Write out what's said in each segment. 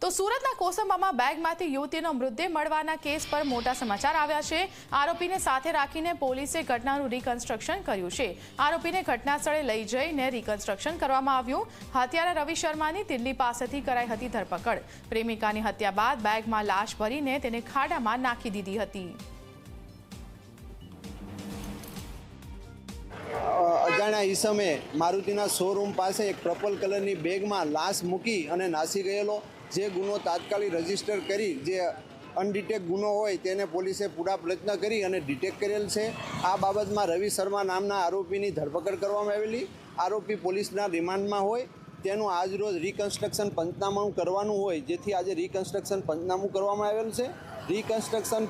તો સુરતના કોસંબામાં બેગમાંથી યુવતીનો મૃતદેહ મળવાના કેસ પર મોટા સમાચાર આવ્યા છે. આરોપીને સાથે રાખીને પોલીસે ઘટનાનું રિકન્સ્ટ્રક્શન કર્યું છે. આરોપીને ઘટના સ્થળે લઈ જઈને રિકન્સ્ટ્રક્શન કરવામાં આવ્યું. હત્યારા રવિ શર્માની દિલ્હી પાસેથી કરાઈ હતી ધરપકડ. પ્રેમિકાની હત્યા બાદ બેગમાં લાશ ભરીને તેને ખાડામાં નાખી દીધી હતી. અજાણ્યા ઈસમે મારુતિના શોરૂમ પાસે એક પર્પલ કલરની બેગમાં લાશ મૂકી અને નાસી ગયેલો. જે ગુનો તાત્કાલિક રજિસ્ટર કરી, જે અનડિટેક ગુનો હોય તેને પોલીસે પૂરા પ્રયત્ન કરી અને ડિટેક કરેલ છે. આ બાબતમાં રવિ શર્મા નામના આરોપીની ધરપકડ કરવામાં આવેલી. આરોપી પોલીસના રિમાન્ડમાં હોય. તેનું આજરોજ રિકન્સ્ટ્રક્શન પંચનામું કરવાનું હોય, જેથી આજે રિકન્સ્ટ્રક્શન પંચનામું કરવામાં આવેલ છે. રિકન્સ્ટ્રક્શન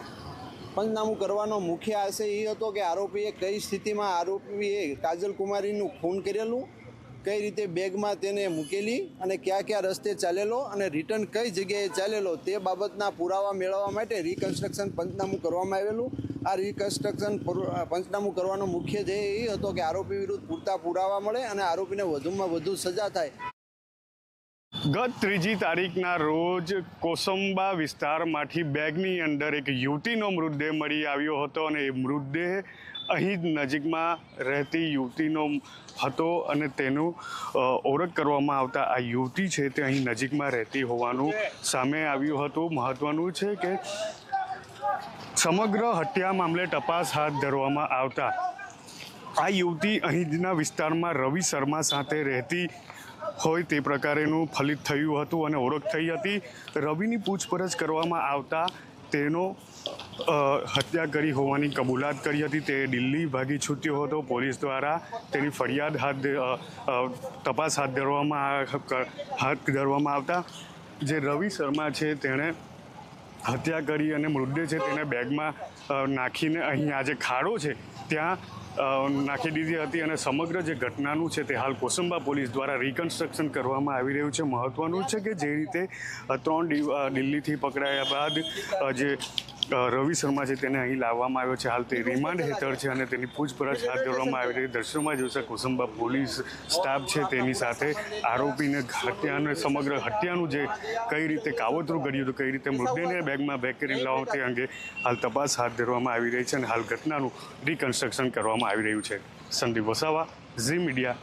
પંચનામું કરવાનો મુખ્ય આશય એ હતો કે આરોપીએ કઈ સ્થિતિમાં આરોપીએ કાજલ કુમારીનું ખૂન કરેલું, કઈ રીતે બેગમાં તેને મૂકેલી અને કયા કયા રસ્તે ચાલેલો અને રિટર્ન કઈ જગ્યાએ ચાલેલો તે બાબતના પુરાવા મેળવવા માટે રિકન્સ્ટ્રક્શન પંચનામું કરવામાં આવેલું. આ રિકન્સ્ટ્રક્શન પંચનામું કરવાનો મુખ્ય ધ્યેય એ હતો કે આરોપી વિરુદ્ધ પૂરતા પુરાવા મળે અને આરોપીને વધુમાં વધુ સજા થાય. ગત ત્રીજી તારીખના રોજ કોસંબા વિસ્તારમાંથી બેગની અંદર એક યુવતીનો મૃતદેહ મળી આવ્યો હતો અને એ મૃતદેહ અહીં જ નજીકમાં રહેતી યુવતીનો હતો અને તેનું ઓળખ કરવામાં આવતા આ યુવતી છે તે અહીં નજીકમાં રહેતી હોવાનું સામે આવ્યું હતું. મહત્વનું છે કે સમગ્ર હત્યા મામલે તપાસ હાથ ધરવામાં આવતા આ યુવતી અહીંના વિસ્તારમાં રવિ શર્મા સાથે રહેતી હોય તે પ્રકારેનું ફલિત થયું હતું અને ઓળખ થઈ હતી. રવિની પૂછપરછ કરવામાં આવતા તેનો હત્યા કરી હોવાની કબૂલાત કરી હતી. તે દિલ્હી ભાગી છૂટ્યો હતો. પોલીસ દ્વારા તેની ફરિયાદ હાથ તપાસ હાથ ધરવામાં હાથ ધરવામાં આવતા. જે રવિ શર્મા છે, તેણે હત્યા કરી અને મૃતદેહ છે તેને બેગમાં નાખીને અહીં આ જે ખાડો છે, ત્યાં નાખી દીધી હતી અને સમગ્ર જે ઘટનાનું છે તે હાલ કોસંબા પોલીસ દ્વારા રિકન્સ્ટ્રક્શન કરવામાં આવી રહ્યું છે. મહત્વનું છે કે જે રીતે ત્રણ દિલ્હીથી પકડાયા બાદ જે રવિ શર્મા છે તેને અહીં લાવવામાં આવ્યો છે. હાલ તે રિમાન્ડ હેઠળ છે અને તેની પૂછપરછ હાથ ધરવામાં આવી રહી. દર્શનમાં જોશે કુસુંબા પોલીસ સ્ટાફ છે તેની સાથે. આરોપીને હત્યાને સમગ્ર હત્યાનું જે કઈ રીતે કાવતરું ઘડ્યું હતું, કઈ રીતે મૃતદેહને બેગમાં બેગ કરીને લાવો તે અંગે હાલ તપાસ હાથ ધરવામાં આવી રહી છે અને હાલ ઘટનાનું રિકન્સ્ટ્રક્શન કરવામાં આવી રહ્યું છે. સંદીપ વસાવા, ઝી મીડિયા